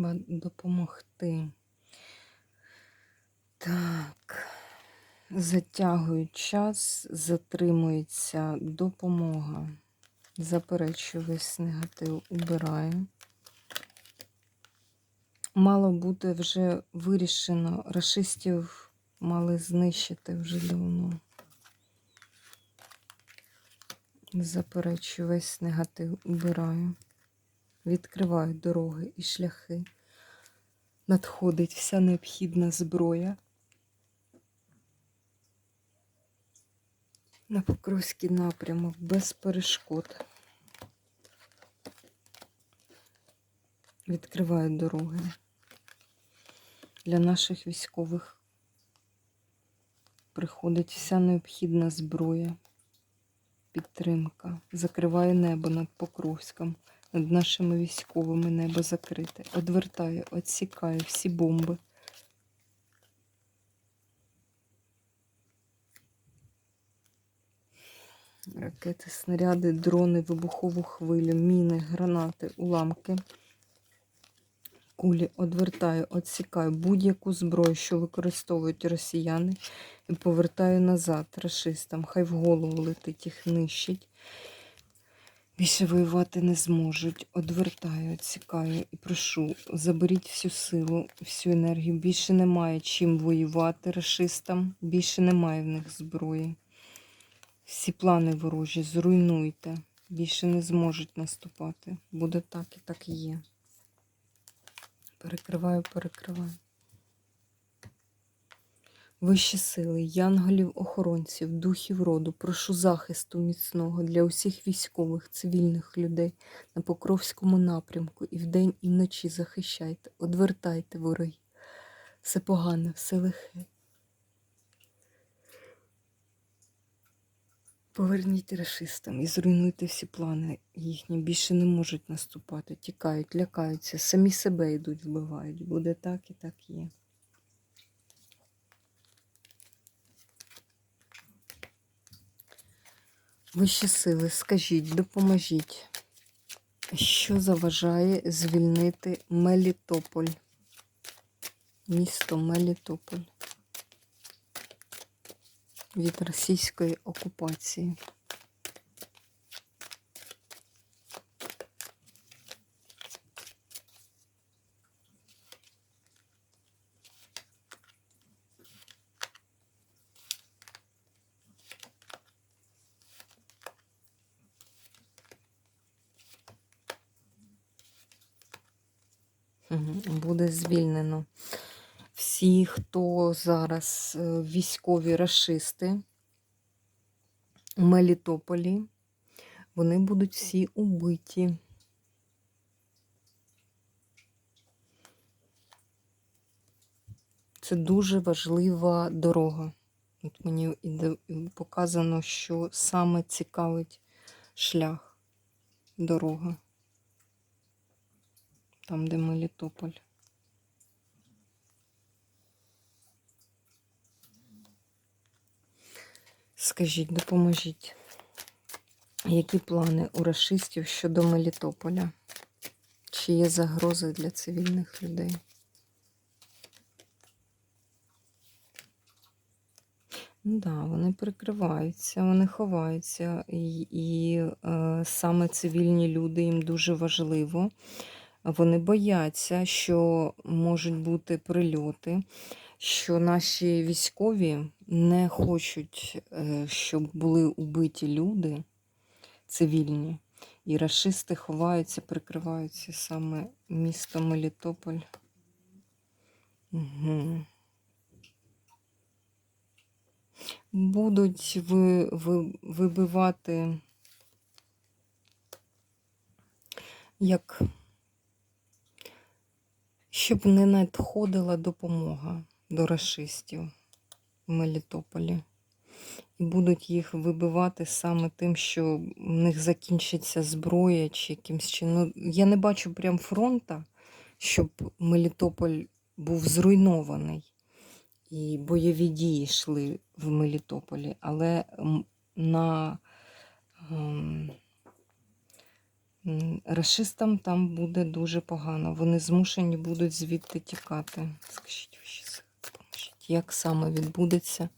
Треба допомогти. Так. Затягують час, затримується допомога. Заперечую весь негатив, убираю. Мало бути вже вирішено. Рашистів мали знищити вже давно. Заперечую весь негатив, убираю. Відкриваю дороги і шляхи. Надходить вся необхідна зброя. На Покровський напрямок без перешкод. Відкриваю дороги для наших військових. Приходить вся необхідна зброя, підтримка. Закриваю небо над Покровськом, над нашими військовими небо закрите. Одвертаю, відсікаю всі бомби. Ракети, снаряди, дрони, вибухову хвилю, міни, гранати, уламки. Кулі одвертаю, відсікаю будь-яку зброю, що використовують росіяни, і повертаю назад рашистам. Хай в голову летить, їх нищить. Більше воювати не зможуть. Одвертаю, відсікаю і прошу, заберіть всю силу, всю енергію. Більше немає чим воювати рашистам, більше немає в них зброї. Всі плани ворожі, зруйнуйте. Більше не зможуть наступати. Буде так і так і є. Перекриваю, перекриваю. Вищі сили, янголів, охоронців, духів роду, прошу захисту міцного для усіх військових, цивільних людей на Покровському напрямку і вдень, і вночі захищайте, одвертайте вороги. Все погане, все лихе. Поверніть расистам і зруйнуйте всі плани їхні. Більше не можуть наступати, тікають, лякаються, самі себе йдуть, вбивають. Буде так і так є. Вищі сили, скажіть, допоможіть, що заважає звільнити Мелітополь? Місто Мелітополь від російської окупації. Буде звільнено всі, хто зараз е, військові расисти у Мелітополі, вони будуть всі убиті. Це дуже важлива дорога. От мені показано, що саме цікавить шлях, дорога. Там, де Мелітополь. Скажіть, допоможіть, які плани у расистів щодо Мелітополя? Чи є загрози для цивільних людей? Ну да, вони прикриваються, вони ховаються, і, і е, саме цивільні люди їм дуже важливо. Вони бояться, що можуть бути прильоти, що наші військові не хочуть, е, щоб були убиті люди цивільні. І рашисти ховаються, прикриваються саме місто Мелітополь. Угу. Будуть ви, ви, вибивати як щоб не надходила допомога до расистів в Мелітополі. І будуть їх вибивати саме тим, що в них закінчиться зброя чи якимсь чином. Ну, я не бачу прям фронта, щоб Мелітополь був зруйнований і бойові дії йшли в Мелітополі, але на ем, рашистам там буде дуже погано. Вони змушені будуть звідти тікати. Скажіть. Як саме відбудеться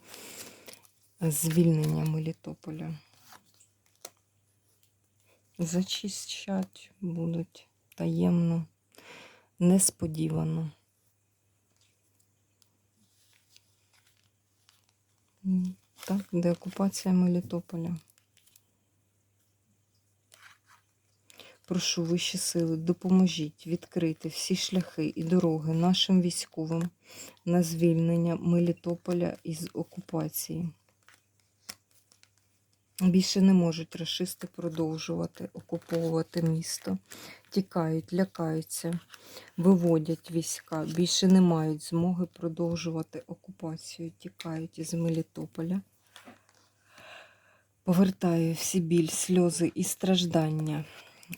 звільнення Мелітополя? Зачищать будуть таємно, несподівано. Так, деокупація Мелітополя. Прошу вищі сили, допоможіть відкрити всі шляхи і дороги нашим військовим на звільнення Мелітополя із окупації. Більше не можуть рашисти продовжувати окуповувати місто. Тікають, лякаються, виводять війська. Більше не мають змоги продовжувати окупацію. Тікають із Мелітополя. Повертаю всі біль, сльози і страждання.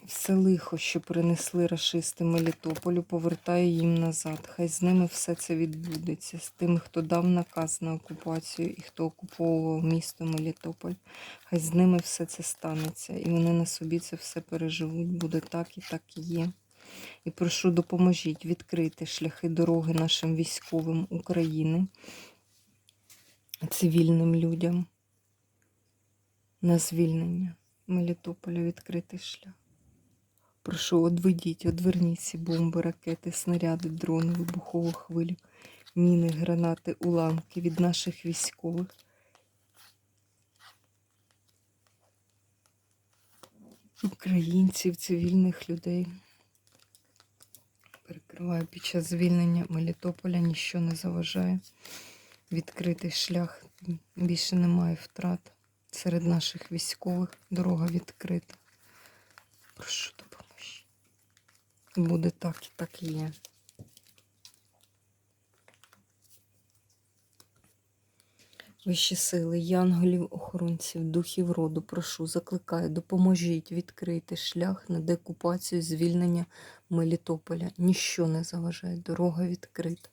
Все лихо, що принесли рашисти Мелітополю, повертаю їм назад. Хай з ними все це відбудеться, з тими, хто дав наказ на окупацію і хто окуповував місто Мелітополь. Хай з ними все це станеться, і вони на собі це все переживуть. Буде так і так і є. І прошу, допоможіть відкрити шляхи дороги нашим військовим України, цивільним людям на звільнення Мелітополя відкритий шлях. Прошу, одведіть, одверніть ці бомби, ракети, снаряди, дрони, вибухову хвилю, міни, гранати, уламки від наших військових. Українців, цивільних людей. Перекриваю під час звільнення Мелітополя, ніщо не заважає. Відкритий шлях, більше немає втрат серед наших військових. Дорога відкрита. Прошу. Буде так і так і є. Вищі сили, янголів, охоронців, духів роду, прошу, закликаю, допоможіть відкрити шлях на декупацію, звільнення Мелітополя. Ніщо не заважає, дорога відкрита.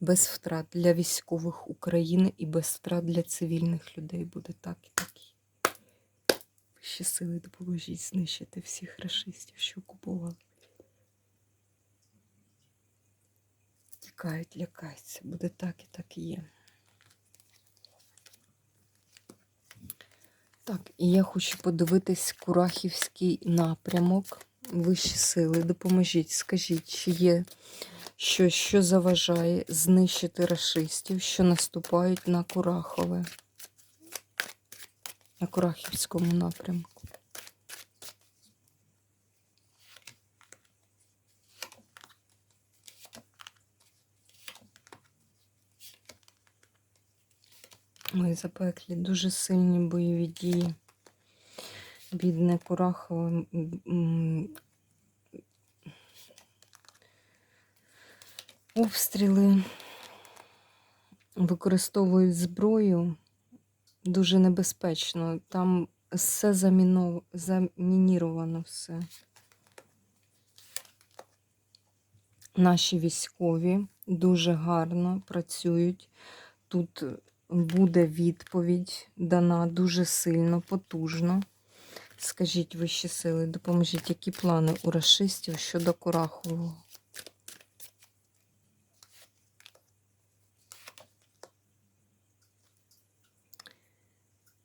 Без втрат для військових України і без втрат для цивільних людей буде так і так. Вищі сили, допоможіть знищити всіх рашистів, що окупували. Тікають, лякаються. Буде так і так є. Так, і я хочу подивитись Курахівський напрямок. Вищі сили, допоможіть, скажіть, чи є щось, що заважає знищити рашистів, що наступають на Курахове, на Курахівському напрямку. Ой, запеклі, дуже сильні бойові дії. Бідне Курахове. Обстріли використовують зброю дуже небезпечно. Там все заміно, замініровано все. Наші військові дуже гарно працюють. Тут буде відповідь дана дуже сильно, потужно. Скажіть вищі сили, допоможіть, які плани у расистів щодо Курахового?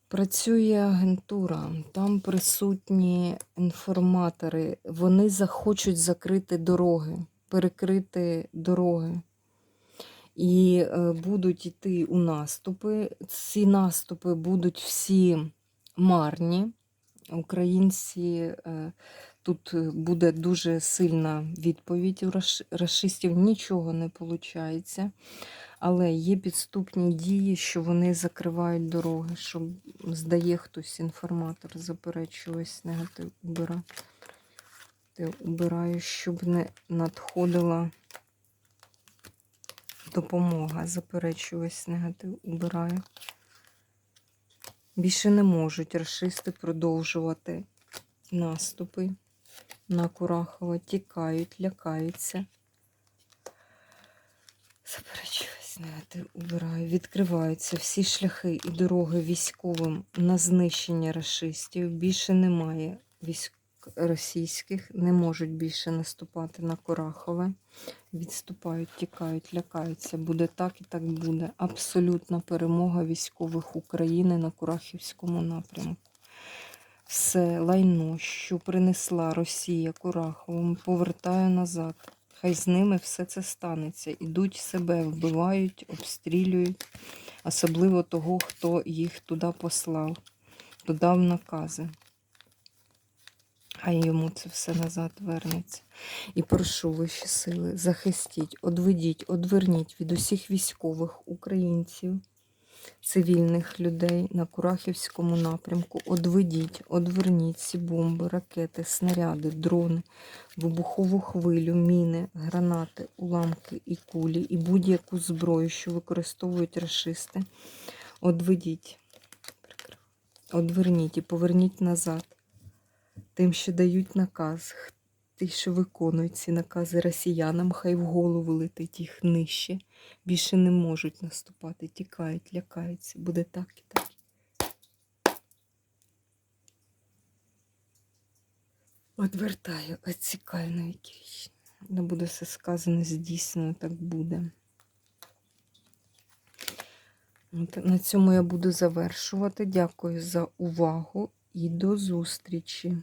Працює агентура, там присутні інформатори. Вони захочуть закрити дороги, перекрити дороги. І е, будуть йти у наступи. Ці наступи будуть всі марні. Українці е, Тут е, буде дуже сильна відповідь. У рашистів нічого не виходить. Але є підступні дії, що вони закривають дороги, щоб здає хтось інформатор, заперечує негатив убира. Убираю, щоб не надходила допомога. Заперечую ось негатив убираю. Більше не можуть расисти продовжувати наступи на Курахова, тікають, лякаються. Заперечуюсь, негатив убираю. Відкриваються всі шляхи і дороги військовим на знищення расистів. Більше немає військ російських, не можуть більше наступати на Курахове. Відступають, тікають, лякаються. Буде так і так буде. Абсолютна перемога військових України на Курахівському напрямку. Все лайно, що принесла Росія Кураховому, повертаю назад. Хай з ними все це станеться. Ідуть себе, вбивають, обстрілюють, особливо того, хто їх туди послав, додав накази. Хай йому це все назад вернеться. І прошу вищі сили, захистіть, одведіть, одверніть від усіх військових українців, цивільних людей на Курахівському напрямку. Одведіть, одверніть ці бомби, ракети, снаряди, дрони, вибухову хвилю, міни, гранати, уламки і кулі, і будь-яку зброю, що використовують рашисти. Одведіть, одверніть і поверніть назад. Тим, що дають наказ, ті, що виконують ці накази росіянам, хай в голову летить їх нижче. Більше не можуть наступати, тікають, лякаються. Буде так і так. Одвертаю, відсікаю на віки. Не буде все сказано, здійснено, так буде. На цьому я буду завершувати. Дякую за увагу і до зустрічі!